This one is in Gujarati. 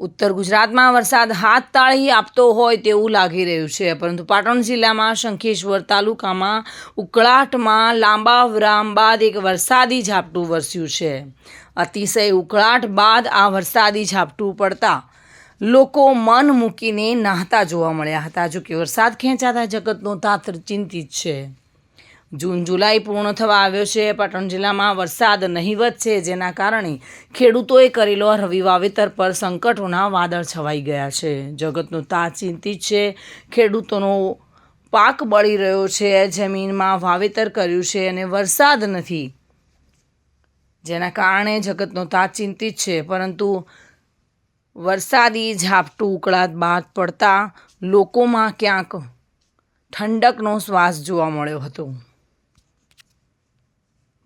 ઉત્તર ગુજરાતમાં વરસાદ હાથ તાળી આપતો હોય તેવું લાગી રહ્યું છે, પરંતુ પાટણ જિલ્લામાં શંખેશ્વર તાલુકામાં ઉકળાટમાં લાંબા વિરામ બાદ એક વરસાદી ઝાપટું વરસ્યું છે. અતિશય ઉકળાટ બાદ આ વરસાદી ઝાપટું પડતા લોકો મન મૂકીને નાહતા જોવા મળ્યા હતા. જોકે વરસાદ ખેંચાતા જગતનો તાત્ર ચિંતિત છે. જૂન જુલાઈ પૂર્ણ થવા આવ્યો છે. પાટણ જિલ્લામાં વરસાદ નહીવત છે, જેના કારણે ખેડૂતોએ કરેલો રવિ વાવેતર પર સંકટોના વાદળ છવાઈ ગયા છે. જગતનો તાત ચિંતિત છે. ખેડૂતોનો પાક બળી રહ્યો છે. જમીનમાં વાવેતર કર્યું છે અને વરસાદ નથી, જેના કારણે જગતનો તાત ચિંતિત છે. પરંતુ વરસાદી ઝાપટું ઉકળાટ બાદ પડતા લોકોમાં ક્યાંક ઠંડકનો શ્વાસ જોવા મળ્યો હતો.